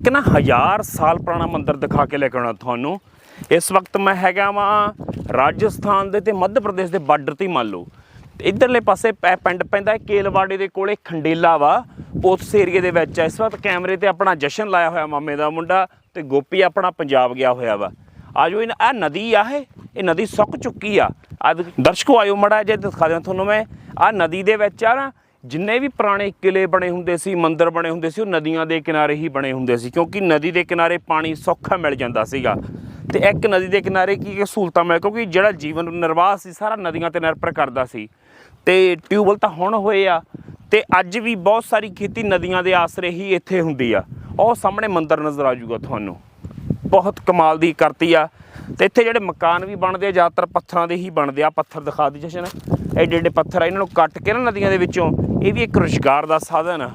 ਇੱਕ ਨਾ ਹਜ਼ਾਰ ਸਾਲ ਪੁਰਾਣਾ ਮੰਦਿਰ ਦਿਖਾ ਕੇ ਲੈ ਕੇ ਆਉਣਾ ਤੁਹਾਨੂੰ? ਇਸ ਵਕਤ ਮੈਂ ਹੈਗਾ ਵਾਂ ਰਾਜਸਥਾਨ ਦੇ ਤੇ ਮੱਧ ਪ੍ਰਦੇਸ਼ ਦੇ ਬਾਰਡਰ ਤੇ ਹੀ ਮੰਨ ਲਓ। ਤੇ ਇਧਰਲੇ ਪਾਸੇ ਪੈ- ਪਿੰਡ ਪੈਂਦਾ ਹੈ ਕੇਲਵਾੜੇ ਦੇ ਕੋਲੇ ਖੰਡੇਲਾ ਵਾ। ਉਸ ਏਰੀਏ ਦੇ ਵਿੱਚ ਆ। ਇਸ ਵਕਤ ਕੈਮਰੇ ਤੇ ਆਪਣਾ ਜਸ਼ਨ ਲਾਇਆ ਹੋਇਆ ਮਾਮੇ ਦਾ ਮੁੰਡਾ ਤੇ ਗੋਪੀ ਆਪਣਾ ਪੰਜਾਬ ਗਿਆ ਹੋਇਆ ਵਾ। ਆਜੋ ਇਹ ਆ ਨਦੀ ਆ ਇਹ। ਇਹ ਨਦੀ ਸੁੱਕ ਚੁੱਕੀ ਆ। ਆ ਦਰਸ਼ਕੋ ਆਇਓ ਮੜਾ ਜੇ ਦਿਖਾ ਦਿਆਂ ਤੁਹਾਨੂੰ ਮੈਂ। ਆ ਨਦੀ ਦੇ ਵਿੱਚ ਆ ਨਾ ਜਿੰਨੇ ਵੀ ਪੁਰਾਣੇ ਕਿਲੇ ਬਣੇ ਹੁੰਦੇ ਸੀ, ਮੰਦਿਰ ਬਣੇ ਹੁੰਦੇ ਸੀ, ਉਹ ਨਦੀਆਂ ਦੇ ਕਿਨਾਰੇ ਹੀ ਬਣੇ ਹੁੰਦੇ ਸੀ, ਕਿਉਂਕਿ ਨਦੀ ਦੇ ਕਿਨਾਰੇ ਪਾਣੀ ਸੌਖਾ ਮਿਲ ਜਾਂਦਾ ਸੀਗਾ। ਤੇ ਇੱਕ ਨਦੀ ਦੇ ਕਿਨਾਰੇ ਕੀ ਕੀ ਸਹੂਲਤਾਂ ਮਿਲ, ਕਿਉਂਕਿ ਜਿਹੜਾ ਜੀਵਨ ਨਿਰਵਾਹ ਸੀ, ਸਾਰਾ ਨਦੀਆਂ ਤੇ ਨਿਰਭਰ ਕਰਦਾ ਸੀ। ਤੇ ਟਿਊਬਲ ਤਾਂ ਹੁਣ ਹੋਏ ਆ, ਤੇ ਅੱਜ ਵੀ ਬਹੁਤ ਸਾਰੀ ਖੇਤੀ ਨਦੀਆਂ ਦੇ ਆਸਰੇ ਹੀ ਇੱਥੇ ਹੁੰਦੀ ਆ। ਉਹ ਸਾਹਮਣੇ ਮੰਦਿਰ ਨਜ਼ਰ ਆ ਜਾਊਗਾ ਤੁਹਾਨੂੰ। ਬਹੁਤ ਕਮਾਲ ਦੀ ਕਰਤੀ ਆ। ਤੇ ਇੱਥੇ ਜਿਹੜੇ ਮਕਾਨ ਵੀ ਬਣਦੇ ਆ, ਜ਼ਿਆਦਾਤਰ ਪੱਥਰਾਂ ਦੇ ਹੀ ਬਣਦੇ ਆ। ਪੱਥਰ ਦਿਖਾ ਦੀ ਜਸ਼ਨ। ਐਡੇ ਐਡੇ ਪੱਥਰ ਆ, ਇਹਨਾਂ ਨੂੰ ਕੱਟ ਕੇ ਨਾ ਨਦੀਆਂ ਦੇ ਵਿੱਚੋਂ, ਇਹ ਵੀ ਇੱਕ ਰੁਜ਼ਗਾਰ ਦਾ ਸਾਧਨ ਆ।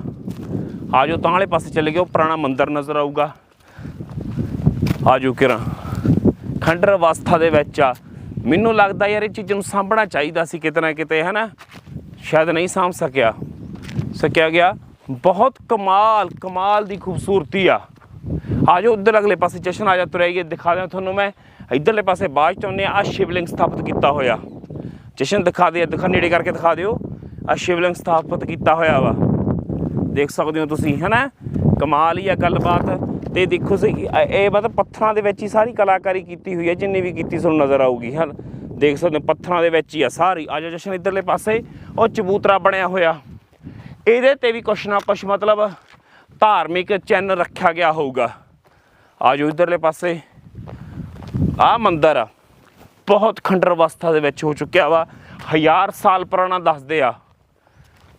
ਆਜੋ ਤਾਂ ਵਾਲੇ ਪਾਸੇ ਚਲੇ ਗਏ ਉਹ ਪੁਰਾਣਾ ਮੰਦਿਰ ਨਜ਼ਰ ਆਊਗਾ। ਆਜੋ ਕਿਰਾਂ। ਖੰਡਰ ਅਵਸਥਾ ਦੇ ਵਿੱਚ ਆ। ਮੈਨੂੰ ਲੱਗਦਾ ਯਾਰ ਇਹ ਚੀਜ਼ਾਂ ਨੂੰ ਸਾਂਭਣਾ ਚਾਹੀਦਾ ਸੀ ਕਿਤੇ ਨਾ ਕਿਤੇ, ਹਨਾ? ਸ਼ਾਇਦ ਨਹੀਂ ਸਾਂਭ ਸਕਿਆ। ਸਕਿਆ ਗਿਆ। ਬਹੁਤ ਕਮਾਲ ਕਮਾਲ ਦੀ ਖੂਬਸੂਰਤੀ ਆ। ਆਜੋ ਉਧਰ ਅਗਲੇ ਪਾਸੇ ਜਸ਼ਨ ਆ ਜਾ ਤੁਰਿਆਈਏ ਦਿਖਾ ਦਿਆਂ ਤੁਹਾਨੂੰ ਮੈਂ। ਇਧਰਲੇ ਪਾਸੇ ਬਾਅਦ ਚ ਆਉਂਦੇ ਆ ਆਹ ਸ਼ਿਵਲਿੰਗ ਸਥਾਪਿਤ ਕੀਤਾ ਹੋਇਆ। ਜਸ਼ਨ ਦਿਖਾ ਦੇ, ਦਿਖਾ ਨੇੜੇ ਕਰਕੇ ਦਿਖਾ ਦਿਓ। ਆ ਸ਼ਿਵਲਿੰਗ ਸਥਾਪਿਤ ਕੀਤਾ ਹੋਇਆ ਵਾ। ਦੇਖ ਸਕਦੇ ਹੋ ਤੁਸੀਂ, ਹਨਾ? ਕਮਾਲ ਹੀ ਆ ਗੱਲਬਾਤ। ਤੇ ਦੇਖੋ ਸਹੀ, ਇਹ- ਮਤਲਬ ਪੱਥਰਾਂ ਦੇ ਵਿੱਚ ਹੀ ਸਾਰੀ ਕਲਾਕਾਰੀ ਕੀਤੀ ਹੋਈ ਹੈ, ਜਿੰਨੀ ਵੀ ਕੀਤੀ ਤੁਹਾਨੂੰ ਨਜ਼ਰ ਆਊਗੀ, ਹਨ? ਦੇਖ ਸਕਦੇ ਹੋ, ਪੱਥਰਾਂ ਦੇ ਵਿੱਚ ਹੀ ਆ ਸਾਰੀ। ਆਜੋ ਜਸ਼ਨ, ਇਧਰਲੇ ਪਾਸੇ। ਉਹ ਚਬੂਤਰਾ ਬਣਿਆ ਹੋਇਆ। ਇਹਦੇ ਤੇ ਵੀ ਕੁਛ ਨਾ ਕੁਛ ਮਤਲਬ ਧਾਰਮਿਕ ਚਿੰਨ੍ਹ ਰੱਖਿਆ ਗਿਆ ਹੋਊਗਾ। ਆਜੋ ਇਧਰਲੇ ਪਾਸੇ। ਆ ਮੰਦਿਰ ਆ ਬਹੁਤ ਖੰਡਰ ਅਵਸਥਾ ਦੇ ਵਿੱਚ ਹੋ ਚੁੱਕਿਆ ਵਾ। ਹਜ਼ਾਰ ਸਾਲ ਪੁਰਾਣਾ ਦੱਸਦੇ ਆ।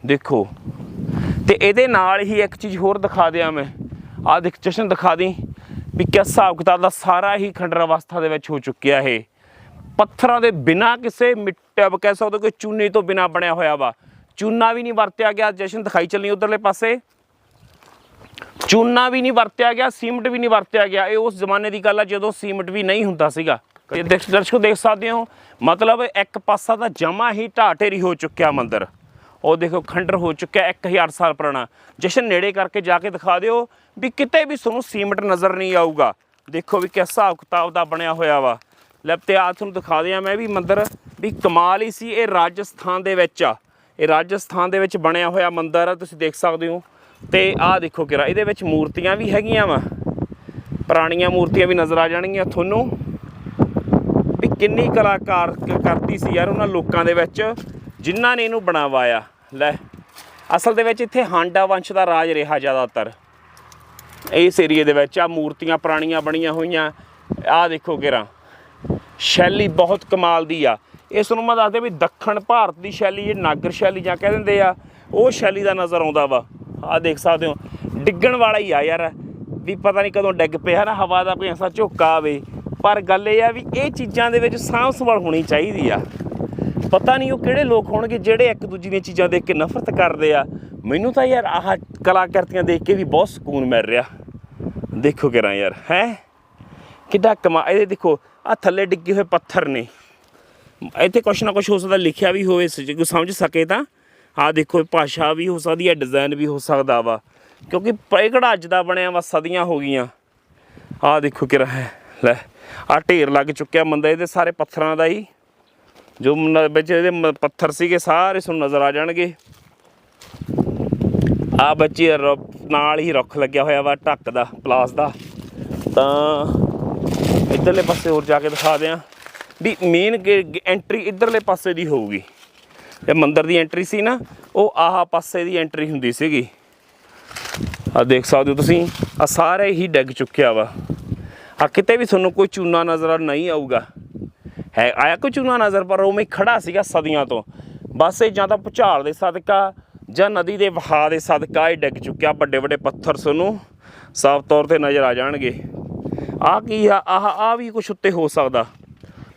ਦੇਖੋ, ਤੇ ਇਹਦੇ ਨਾਲ ਹੀ ਇੱਕ ਚੀਜ਼ ਹੋਰ ਦਿਖਾ ਦਿਆਂ ਮੈਂ। ਆਹ ਦੇਖ, ਜਸ਼ਨ ਦਿਖਾ ਦੀ ਵੀ ਕਿਸ ਹਿਸਾਬ ਕਿਤਾਬ ਦਾ ਸਾਰਾ ਹੀ ਖੰਡਰ ਅਵਸਥਾ ਦੇ ਵਿੱਚ ਹੋ ਚੁੱਕਿਆ ਇਹ। ਪੱਥਰਾਂ ਦੇ ਬਿਨਾ ਕਿਸੇ ਮਿੱਟਾ ਕਹਿ ਸਕਦੇ ਹੋ ਕਿ ਚੂਨੇ ਤੋਂ ਬਿਨਾ ਬਣਿਆ ਹੋਇਆ ਵਾ। ਚੂਨਾ ਵੀ ਨਹੀਂ ਵਰਤਿਆ ਗਿਆ। ਜਸ਼ਨ ਦਿਖਾਈ ਚੱਲਣੀ ਉਧਰਲੇ ਪਾਸੇ। ਚੂਨਾ ਵੀ ਨਹੀਂ ਵਰਤਿਆ ਗਿਆ ਸੀਮਟ ਵੀ ਨਹੀਂ ਵਰਤਿਆ ਗਿਆ। ਇਹ ਉਸ ਜ਼ਮਾਨੇ ਦੀ ਗੱਲ ਆ ਜਦੋਂ ਸੀਮਟ ਵੀ ਨਹੀਂ ਹੁੰਦਾ ਸੀਗਾ। ਦੇਖ ਦਰਸ਼ਕੋ ਦੇਖ ਸਕਦੇ ਹੋ ਮਤਲਬ ਇੱਕ ਪਾਸਾ ਤਾਂ ਜਮਾ ਹੀ ਢਾਟੇਰੀ ਹੋ ਚੁੱਕਿਆ ਮੰਦਿਰ। ਉਹ ਦੇਖੋ ਖੰਡਰ ਹੋ ਚੁੱਕਿਆ 1000 ਸਾਲ ਪੁਰਾਣਾ। ਜਸ਼ਨ ਨੇੜੇ ਕਰਕੇ ਜਾ ਕੇ ਦਿਖਾ ਦਿਓ ਵੀ ਕਿਤੇ ਵੀ ਤੁਹਾਨੂੰ ਸੀਮਟ ਨਜ਼ਰ ਨਹੀਂ ਆਊਗਾ। ਦੇਖੋ ਵੀ ਕਿਸ ਹਿਸਾਬ ਕਿਤਾਬ ਦਾ ਬਣਿਆ ਹੋਇਆ ਵਾ। ਲੈ ਤੇ ਆ ਤੁਹਾਨੂੰ ਦਿਖਾ ਦਿਆਂ ਮੈਂ ਵੀ ਮੰਦਿਰ ਵੀ ਕਮਾਲ ਹੀ ਸੀ ਇਹ ਰਾਜਸਥਾਨ ਦੇ ਵਿੱਚ ਆ। ਇਹ ਰਾਜਸਥਾਨ ਦੇ ਵਿੱਚ ਬਣਿਆ ਹੋਇਆ ਮੰਦਿਰ ਆ ਤੁਸੀਂ ਦੇਖ ਸਕਦੇ ਹੋ। ਤੇ ਆਹ ਦੇਖੋ ਕਿਰਾ, ਇਹਦੇ ਵਿੱਚ ਮੂਰਤੀਆਂ ਵੀ ਹੈਗੀਆਂ ਵਾ। ਪੁਰਾਣੀਆਂ ਮੂਰਤੀਆਂ ਵੀ ਨਜ਼ਰ ਆ ਜਾਣਗੀਆਂ ਤੁਹਾਨੂੰ। ਵੀ ਕਿੰਨੀ ਕਲਾਕਾਰ ਕਰਤੀ ਸੀ ਯਾਰ ਉਹਨਾਂ ਲੋਕਾਂ ਦੇ ਵਿੱਚ, ਜਿਨ੍ਹਾਂ ਨੇ ਇਹਨੂੰ ਬਣਾਵਾਇਆ। ਲੈ, ਅਸਲ ਦੇ ਵਿੱਚ ਇੱਥੇ ਹਾਂਡਾ ਵੰਸ਼ ਦਾ ਰਾਜ ਰਿਹਾ ਜ਼ਿਆਦਾਤਰ। ਇਸ ਏਰੀਏ ਦੇ ਵਿੱਚ ਆ ਮੂਰਤੀਆਂ ਪੁਰਾਣੀਆਂ ਬਣੀਆਂ ਹੋਈਆਂ। ਆਹ ਦੇਖੋ ਕਿਰਾ, ਸ਼ੈਲੀ ਬਹੁਤ ਕਮਾਲ ਦੀ ਆ। ਇਸ ਨੂੰ ਮੈਂ ਦੱਸਦੇ ਵੀ ਦੱਖਣ ਭਾਰਤ ਦੀ ਸ਼ੈਲੀ, ਇਹ ਨਾਗਰ ਸ਼ੈਲੀ ਜਾਂ ਕਹਿ ਦਿੰਦੇ ਆ, ਉਹ ਸ਼ੈਲੀ ਦਾ ਨਜ਼ਰ ਆਉਂਦਾ ਵਾ। ਆ ਦੇਖ ਸਕਦੇ ਹੋ। ਡਿੱਗਣ ਵਾਲਾ ਹੀ ਆ ਯਾਰ। ਵੀ ਪਤਾ ਨਹੀਂ ਕਦੋਂ ਡਿੱਗ ਪਿਆ ਨਾ, ਹਵਾ ਦਾ ਕੋਈ ਐਸਾ ਝੋਕਾ ਆਵੇ। ਪਰ ਗੱਲ ਇਹ ਆ ਵੀ ਇਹ ਚੀਜ਼ਾਂ ਦੇ ਵਿੱਚ ਸਾਂਭ ਸੰਭਾਲ ਹੋਣੀ ਚਾਹੀਦੀ ਆ। ਪਤਾ ਨਹੀਂ ਉਹ ਕਿਹੜੇ ਲੋਕ ਹੋਣਗੇ ਜਿਹੜੇ ਇੱਕ ਦੂਜੀ ਦੀਆਂ ਚੀਜ਼ਾਂ ਦੇਖ ਕੇ ਨਫ਼ਰਤ ਕਰਦੇ ਆ। ਮੈਨੂੰ ਤਾਂ ਯਾਰ ਆਹ ਕਲਾਕ੍ਰਿਤੀਆਂ ਦੇਖ ਕੇ ਵੀ ਬਹੁਤ ਸਕੂਨ ਮਿਲ ਰਿਹਾ। ਦੇਖੋ ਕਿਰਾਂ ਯਾਰ, ਹੈ? ਕਿੱਡਾ ਕਮਾ ਇਹਦੇ ਦੇਖੋ ਆ ਥੱਲੇ ਡਿੱਗੇ ਹੋਏ ਪੱਥਰ ਨੇ। ਇੱਥੇ ਕੁਛ ਨਾ ਕੁਛ ਹੋ ਸਕਦਾ ਲਿਖਿਆ ਵੀ ਹੋਵੇ ਜੇ ਕੋਈ ਸਮਝ ਸਕੇ ਤਾਂ। ਆ ਦੇਖੋ, ਇਹ ਭਾਸ਼ਾ ਵੀ ਹੋ ਸਕਦੀ ਹੈ ਡਿਜ਼ਾਈਨ ਵੀ ਹੋ ਸਕਦਾ ਵਾ। ਕਿਉਂਕਿ ਪ- ਇਹ ਕਿਹੜਾ ਅੱਜ ਦਾ ਬਣਿਆ ਵਾ, ਸਦੀਆਂ ਹੋ ਗਈਆਂ। ਆ ਦੇਖੋ ਕਿਰਾ ਹੈ, ਲੈ ਆ ਢੇਰ ਲੱਗ ਚੁੱਕਿਆ ਮੰਦਾ ਇਹਦੇ ਸਾਰੇ ਪੱਥਰਾਂ ਦਾ ਹੀ। ਜੋ ਵਿੱਚ ਇਹਦੇ ਮ- ਪੱਥਰ ਸੀਗੇ, ਸਾਰੇ ਤੁਹਾਨੂੰ ਨਜ਼ਰ ਆ ਜਾਣਗੇ। ਆ ਬੱਚੇ ਰ- ਨਾਲ ਹੀ ਰੁੱਖ ਲੱਗਿਆ ਹੋਇਆ ਵਾ, ਢੱਕ ਦਾ, ਪਲਾਸ ਦਾ। ਤਾਂ ਇਧਰਲੇ ਪਾਸੇ ਹੋਰ ਜਾ ਕੇ ਦਿਖਾ ਦਿਆਂ। ਵੀ ਮੇਨ ਐਂਟਰੀ ਇਧਰਲੇ ਪਾਸੇ ਦੀ ਹੋਊਗੀ। ਇਹ ਮੰਦਿਰ ਦੀ ਐਂਟਰੀ ਸੀ ਨਾ, ਉਹ ਆਹ ਪਾਸੇ ਦੀ ਐਂਟਰੀ ਹੁੰਦੀ ਸੀਗੀ। ਆ ਦੇਖ ਸਕਦੇ ਹੋ ਤੁਸੀਂ ਆ ਸਾਰੇ ਹੀ ਡਿੱਗ ਚੁੱਕਿਆ ਵਾ। ਆ ਕਿਤੇ ਵੀ ਤੁਹਾਨੂੰ ਕੋਈ ਚੂਨਾ ਨਜ਼ਰ ਨਹੀਂ ਆਊਗਾ। ਹੈ, ਆਇਆ ਕੋਈ ਚੂਨਾ ਨਜ਼ਰ, ਪਰ ਉਹ ਮੈਂ ਖੜਾ ਸੀਗਾ ਸਦੀਆਂ ਤੋਂ। ਬਸ ਇਹ ਜਾਂ ਤਾਂ ਭੁਚਾਲ ਦੇ ਸਦਕਾ ਜਾਂ ਨਦੀ ਦੇ ਵਹਾਅ ਦੇ ਸਦਕਾ ਇਹ ਡਿੱਗ ਚੁੱਕਿਆ ਵੱਡੇ ਵੱਡੇ ਪੱਥਰ ਤੁਹਾਨੂੰ ਸਾਫ਼ ਤੌਰ ਤੇ ਨਜ਼ਰ ਆ ਜਾਣਗੇ। ਆ ਕੀ ਆ? ਆਹ ਆ ਵੀ ਕੁਛ ਉੱਤੇ ਹੋ ਸਕਦਾ।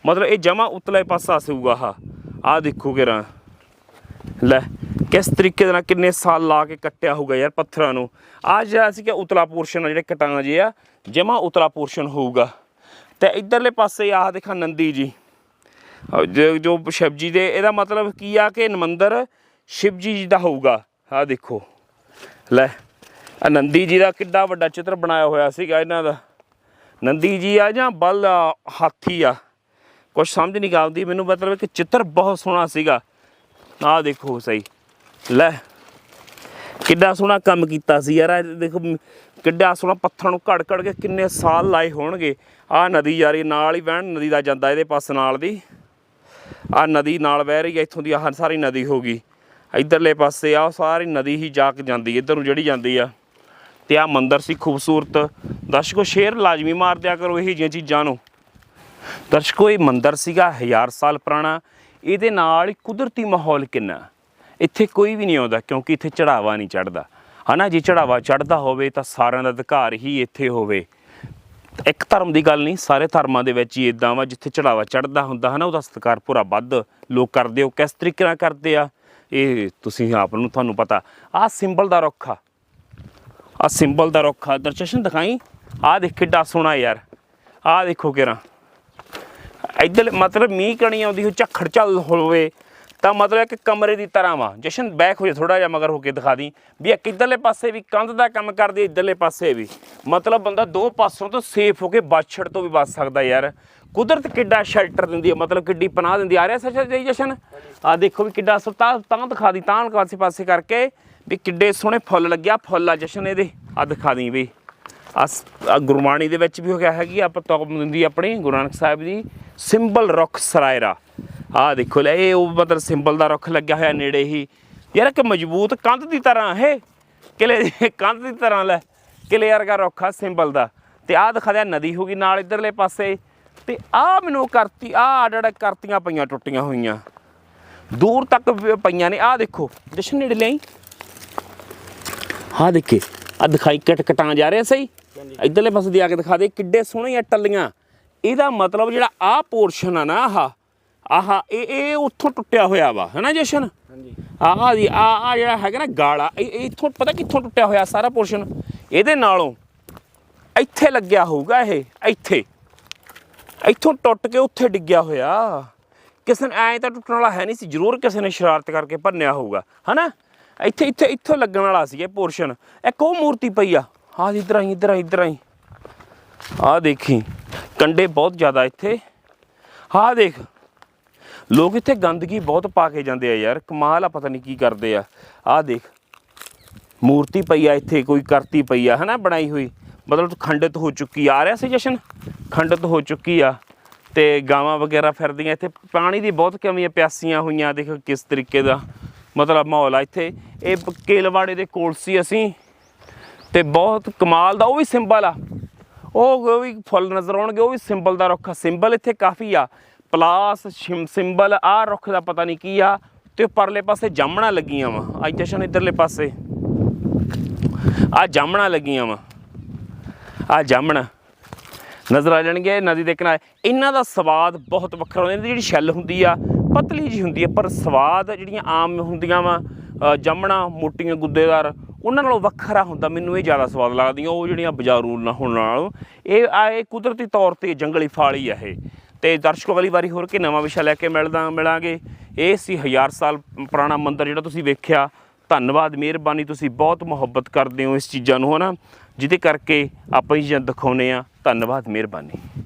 ਮਤਲਬ ਇਹ ਜਮਾ ਉਤਲੇ ਪਾਸਾ ਸਿਊਗਾ ਆਹ। ਆ ਦੇਖੋ ਕਿਰਾਂ। ਲੈ, ਕਿਸ ਤਰੀਕੇ ਦੇ ਨਾਲ ਕਿੰਨੇ ਸਾਲ ਲਾ ਕੇ ਕੱਟਿਆ ਹੋਊਗਾ ਯਾਰ ਪੱਥਰਾਂ ਨੂੰ? ਆ ਜਿਹੜਾ ਸੀ ਕਿ ਉਤਲਾ ਪੋਰਸ਼ਨ ਆ, ਜਿਹੜੇ ਕਟਾਂ ਜੇ ਆ, ਜਮਾ ਉਤਲਾ ਪੋਰਸ਼ਨ ਹੋਊਗਾ। ਤੇ ਇਧਰਲੇ ਪਾਸੇ ਆਹ ਦੇਖਾ ਨੰਦੀ ਜੀ। ਜੋ ਸ਼ਿਵਜੀ ਦੇ, ਇਹਦਾ ਮਤਲਬ ਕੀ ਆ ਕਿ ਮੰਦਿਰ ਸ਼ਿਵਜੀ ਜੀ ਦਾ ਹੋਊਗਾ। ਆ ਦੇਖੋ। ਲੈ ਆ ਨੰਦੀ ਜੀ ਦਾ ਕਿੱਡਾ ਵੱਡਾ ਚਿੱਤਰ ਬਣਾਇਆ ਹੋਇਆ ਸੀਗਾ ਇਹਨਾਂ ਦਾ। ਨੰਦੀ ਜੀ ਆ ਜਾਂ ਬਲ ਹਾਥੀ ਆ। ਕੁਝ ਸਮਝ ਨਹੀਂ ਆਉਂਦੀ, ਮੈਨੂੰ ਮਤਲਬ ਕਿ ਚਿੱਤਰ ਬਹੁਤ ਸੋਹਣਾ ਸੀਗਾ। ਆਹ ਦੇਖੋ ਸਹੀ। ਲੈ, ਕਿੱਡਾ ਸੋਹਣਾ ਕੰਮ ਕੀਤਾ ਸੀ ਯਾਰ ਦੇਖੋ ਕਿੱਡਾ ਸੋਹਣਾ ਪੱਥਰਾਂ ਨੂੰ ਘੜ ਘੜ ਕੇ ਕਿੰਨੇ ਸਾਲ ਲਾਏ ਹੋਣਗੇ। ਆਹ ਨਦੀ ਯਾਰੀ ਨਾਲ ਹੀ ਵਹਿਣ, ਨਦੀ ਦਾ ਜਾਂਦਾ ਇਹਦੇ ਪਾਸ ਨਾਲ ਦੀ। ਆਹ ਨਦੀ ਨਾਲ ਵਹਿ ਰਹੀ ਹੈ, ਇੱਥੋਂ ਦੀ ਆਹ ਸਾਰੀ ਨਦੀ ਹੋ ਗਈ। ਇਧਰਲੇ ਪਾਸੇ ਆ ਸਾਰੀ ਨਦੀ ਹੀ ਜਾ ਕੇ ਜਾਂਦੀ ਇੱਧਰ ਨੂੰ ਜਿਹੜੀ ਜਾਂਦੀ ਆ। ਤੇ ਆ ਮੰਦਰ ਸੀ ਖੂਬਸੂਰਤ। ਦਰਸ਼ਕੋ, ਸ਼ੇਰ ਲਾਜ਼ਮੀ ਮਾਰ ਦਿਆ ਕਰੋ ਇਹੀ ਜਿਹੀਆਂ ਚੀਜ਼ਾਂ ਨੂੰ। ਦਰਸ਼ਕੋ, ਇਹ ਮੰਦਰ ਸੀਗਾ ਹਜ਼ਾਰ ਸਾਲ ਪੁਰਾਣਾ। ਇਹਦੇ ਨਾਲ ਕੁਦਰਤੀ ਮਾਹੌਲ ਕਿੰਨਾ? ਇੱਥੇ ਕੋਈ ਵੀ ਨਹੀਂ ਆਉਂਦਾ ਕਿਉਂਕਿ ਇੱਥੇ ਚੜਾਵਾ ਨਹੀਂ ਚੜਦਾ। ਹਨਾ, ਜੇ ਚੜਾਵਾ ਚੜਦਾ ਹੋਵੇ ਤਾਂ ਸਾਰਿਆਂ ਦਾ ਅਧਿਕਾਰ ਹੀ ਇੱਥੇ ਹੋਵੇ। ਇੱਕ ਧਰਮ ਦੀ ਗੱਲ ਨਹੀਂ, ਸਾਰੇ ਧਰਮਾਂ ਦੇ ਵਿੱਚ ਹੀ ਇਦਾਂ ਵਾ, ਜਿੱਥੇ ਚੜਾਵਾ ਚੜਦਾ ਹੁੰਦਾ, ਹਨਾ, ਉਹਦਾ ਸਤਿਕਾਰ ਪੂਰਾ ਵੱਧ ਲੋਕ ਕਰਦੇ ਹੋ ਕਿਸ ਤਰੀਕੇ ਨਾਲ ਕਰਦੇ ਆ? ਇਹ ਤੁਸੀਂ ਆਪ ਨੂੰ ਤੁਹਾਨੂੰ ਪਤਾ। ਆਹ ਸਿੰਬਲ ਦਾ ਰੁੱਖ ਆ। ਆ ਸਿੰਬਲ ਦਾ ਰੁੱਖ ਆ। ਦਰਸ਼ਨ ਦਿਖਾਈ? ਆਹ ਦੇਖ ਕਿੱਡਾ ਸੋਹਣਾ ਯਾਰ। ਆਹ ਦੇਖੋ ਕਿਰਾਂ ਇੱਧਰ ਮਤਲਬ ਮੀਂਹ ਕਣੀ ਆਉਂਦੀ ਹੋ ਝੱਖੜ ਚੱਲ ਹੋਵੇ, ਤਾਂ ਮਤਲਬ ਇੱਕ ਕਮਰੇ ਦੀ ਤਰ੍ਹਾਂ ਵਾ। ਜਸ਼ਨ ਬੈਕ ਹੋ ਜਾ ਥੋੜਾ ਜਿਹਾ, ਮਗਰ ਹੋ ਕੇ ਦਿਖਾ ਦੀ। ਵੀ ਇੱਕ ਇੱਧਰਲੇ ਪਾਸੇ ਵੀ ਕੰਧ ਦਾ ਕੰਮ ਕਰਦੀ, ਇੱਧਰਲੇ ਪਾਸੇ ਵੀ। ਮਤਲਬ ਬੰਦਾ ਦੋ ਪਾਸੋਂ ਤੋਂ ਸੇਫ ਹੋ ਕੇ ਬਾਛੜ ਤੋਂ ਵੀ ਬਚ ਸਕਦਾ ਯਾਰ। ਕੁਦਰਤ ਕਿੱਡਾ ਸ਼ੈਲਟਰ ਦਿੰਦੀ ਹੈ ਮਤਲਬ ਕਿੱਡੀ ਪਨਾਹ ਦਿੰਦੀ ਆ। ਰਿਹਾ ਸੱਚ ਜੀ ਜਸ਼ਨ? ਆ ਦੇਖੋ ਵੀ ਕਿੱਡਾ ਸੁਤਾ, ਤਾਂ ਦਿਖਾ ਦੀ, ਤਾਂ ਪਾਸੇ ਪਾਸੇ ਕਰਕੇ। ਵੀ ਕਿੱਡੇ ਸੋਹਣੇ ਫੁੱਲ ਲੱਗਿਆ, ਫੁੱਲ ਆ ਜਸ਼ਨ ਇਹਦੇ। ਆ ਦਿਖਾ ਦੀ ਵੀ। ਅਸ ਆਹ ਗੁਰਬਾਣੀ ਦੇ ਵਿੱਚ ਵੀ ਹੋ ਗਿਆ ਹੈਗੀ, ਆਪਾਂ ਤੋਪ ਦਿੰਦੀ ਆਪਣੀ, ਗੁਰੂ ਨਾਨਕ ਸਾਹਿਬ ਦੀ। ਸਿੰਬਲ ਰੁੱਖ ਸਰਾਇਰਾ ਆਹ ਦੇਖੋ ਲੈ ਇਹ ਉਹ ਮਤਲਬ ਸਿੰਬਲ ਦਾ ਰੁੱਖ ਲੱਗਿਆ ਹੋਇਆ ਨੇੜੇ ਹੀ। ਯਾਰ ਕਿ ਮਜ਼ਬੂਤ ਕੰਧ ਦੀ ਤਰ੍ਹਾਂ ਇਹ। ਕਿਲੇ ਕੰਧ ਦੀ ਤਰ੍ਹਾਂ ਲੈ ਕਿਲੇ ਵਰਗਾ ਰੁੱਖ ਆ ਸਿੰਬਲ ਦਾ। ਤੇ ਆਹ ਦਿਖਾ ਦਿਆ ਨਦੀ ਹੋ ਗਈ ਨਾਲ ਇਧਰਲੇ ਪਾਸੇ। ਤੇ ਆਹ ਮੈਨੂੰ ਕਰਤੀ ਆਹ ਜਿਹੜਾ ਕਰਤੀਆਂ ਪਈਆਂ ਟੁੱਟੀਆਂ ਹੋਈਆਂ। ਦੂਰ ਤੱਕ ਪਈਆਂ ਨੇ। ਆਹ ਦੇਖੋ ਜਸ਼ਨ ਨੇੜੇ ਲਈ ਹਾਂ ਦੇਖੇ ਆ ਦਿਖਾਈ ਕਟ ਕਟਾਂ ਜਾ ਰਿਹਾ ਸਹੀ? ਇਧਰਲੇ ਪਾਸੇ ਦੀ ਆ ਕੇ ਦਿਖਾ ਦੇ ਕਿੱਡੇ ਸੋਹਣੀਆਂ ਟੱਲੀਆਂ। ਇਹਦਾ ਮਤਲਬ ਜਿਹੜਾ ਆਹ ਪੋਰਸ਼ਨ ਆ ਨਾ ਆਹ ਆਹ ਇਹ ਇਹ ਉੱਥੋਂ ਟੁੱਟਿਆ ਹੋਇਆ ਵਾ ਹੈਨਾ ਜਸ਼ਨ? ਹਾਂਜੀ। ਆਹ ਦੀ ਆ ਆ ਜਿਹੜਾ ਹੈਗਾ ਨਾ ਗਾਲਾ ਇਹ ਇਹ ਇੱਥੋਂ ਪਤਾ ਕਿੱਥੋਂ ਟੁੱਟਿਆ ਹੋਇਆ ਸਾਰਾ ਪੋਰਸ਼ਨ? ਇਹਦੇ ਨਾਲੋਂ ਇੱਥੇ ਲੱਗਿਆ ਹੋਊਗਾ ਇਹ ਇੱਥੇ। ਇੱਥੋਂ ਟੁੱਟ ਕੇ ਉੱਥੇ ਡਿੱਗਿਆ ਹੋਇਆ। ਕਿਸੇ ਨੇ ਐਂ ਤਾਂ ਟੁੱਟਣ ਵਾਲਾ ਹੈ ਨਹੀਂ ਸੀ ਜ਼ਰੂਰ ਕਿਸੇ ਨੇ ਸ਼ਰਾਰਤ ਕਰਕੇ ਭੰਨਿਆ ਹੋਊਗਾ ਹਨਾ ਇੱਥੇ ਇੱਥੇ ਇੱਥੋਂ ਲੱਗਣ ਵਾਲਾ ਸੀ ਇਹ ਪੋਰਸ਼ਨ। ਇੱਕ ਉਹ ਮੂਰਤੀ ਪਈ ਆ। ਹਾਂ ਇਧਰ ਆਈ ਇਧਰ ਆਈ ਇਧਰ ਆਈ। ਆਹ ਦੇਖੀ, ਕੰਡੇ ਬਹੁਤ ਜ਼ਿਆਦਾ ਇੱਥੇ। ਹਾਂ ਦੇਖ, ਲੋਕ ਇੱਥੇ ਗੰਦਗੀ ਬਹੁਤ ਪਾ ਕੇ ਜਾਂਦੇ ਆ ਯਾਰ, ਕਮਾਲ ਆ, ਪਤਾ ਨਹੀਂ ਕੀ ਕਰਦੇ ਆ। ਆਹ ਦੇਖ, ਮੂਰਤੀ ਪਈ ਆ ਇੱਥੇ, ਕੋਈ ਕਰਤੀ ਪਈ ਆ, ਹਨਾ, ਬਣਾਈ ਹੋਈ। ਮਤਲਬ ਖੰਡਿਤ ਹੋ ਚੁੱਕੀ ਆ ਰਿਹਾ ਸੀ ਜਸ਼ਨ ਖੰਡਿਤ ਹੋ ਚੁੱਕੀ ਆ। ਤੇ ਗਾਵਾਂ ਵਗੈਰਾ ਫਿਰਦੀਆਂ ਇੱਥੇ, ਪਾਣੀ ਦੀ ਬਹੁਤ ਕਮੀ ਆ, ਪਿਆਸੀਆਂ ਹੋਈਆਂ, ਦੇਖ ਕਿਸ ਤਰੀਕੇ ਦਾ ਮਤਲਬ ਮਾਹੌਲ ਆ ਇੱਥੇ। ਇਹ ਕੇਲਵਾੜੇ ਦੇ ਕੋਲ ਸੀ ਅਸੀਂ, ਤੇ ਬਹੁਤ ਕਮਾਲ ਦਾ, ਉਹ ਵੀ ਸਿੰਬਲ ਆ। ਉਹ ਵੀ ਫੁੱਲ ਨਜ਼ਰ ਆਉਣਗੇ, ਉਹ ਵੀ ਸਿੰਬਲ ਦਾ ਰੁੱਖ ਆ। ਸਿੰਬਲ ਇੱਥੇ ਕਾਫੀ ਆ। ਪਲਾਸ ਸਿੰਬਲ, ਆ ਰੁੱਖ ਦਾ ਪਤਾ ਨਹੀਂ ਕੀ ਆ। ਤੇ ਪਰਲੇ ਪਾਸੇ ਜਾਮਣਾ ਲੱਗੀਆਂ ਵਾ। ਅੱਜ ਜਸ਼ਨ ਇਧਰਲੇ ਪਾਸੇ। ਆ ਜਾਮਣਾ ਲੱਗੀਆਂ ਵਾ। ਆ ਜਾਮਣਾ। ਨਜ਼ਰ ਆ ਜਾਣਗੇ ਨਦੀ ਦੇ ਕਿਨਾਰੇ। ਇਹਨਾਂ ਦਾ ਸਵਾਦ ਬਹੁਤ ਵੱਖਰਾ ਹੁੰਦਾ। ਇਹਦੀ ਜਿਹੜੀ ਛੱਲ ਹੁੰਦੀ ਆ, ਪਤਲੀ ਜੀ ਹੁੰਦੀ ਆ, ਪਰ ਸਵਾਦ ਜਿਹੜੀਆਂ ਆਮ ਹੁੰਦੀਆਂ ਵਾ ਜਾਮਣਾ, ਮੋਟੀਆਂ ਗੁੱਦੇਦਾਰ ਉਹਨਾਂ ਨਾਲੋਂ ਵੱਖਰਾ ਹੁੰਦਾ, ਮੈਨੂੰ ਇਹ ਜ਼ਿਆਦਾ ਸਵਾਦ ਲੱਗਦੀਆਂ, ਉਹ ਜਿਹੜੀਆਂ ਬਾਜ਼ਾਰੂ ਨਾ ਹੋਣ ਨਾਲੋਂ। ਇਹ, ਆ, ਇਹ ਕੁਦਰਤੀ ਤੌਰ ਤੇ ਜੰਗਲੀ ਫਲ ਹੀ ਆ ਇਹ। ਤੇ ਦਰਸ਼ਕੋ, ਅਗਲੀ ਵਾਰੀ ਹੋਰ ਕਿ ਨਵਾਂ ਵਿਸ਼ਾ ਲੈ ਕੇ ਮਿਲਦਾ, ਮਿਲਾਂਗੇ। ਇਹ ਸੀ ਹਜ਼ਾਰ ਸਾਲ ਪੁਰਾਣਾ ਮੰਦਿਰ ਜਿਹੜਾ ਤੁਸੀਂ ਵੇਖਿਆ। ਧੰਨਵਾਦ, ਮਿਹਰਬਾਨੀ, ਤੁਸੀਂ ਬਹੁਤ ਮੁਹੱਬਤ ਕਰਦੇ ਹੋ ਇਸ ਚੀਜ਼ਾਂ ਨੂੰ, ਹਨਾ? ਜਿਹਦੇ ਕਰਕੇ ਆਪਾਂ ਇਹ ਚੀਜ਼ਾਂ ਦਿਖਾਉਨੇ ਆ ਧੰਨਵਾਦ, ਮਿਹਰਬਾਨੀ।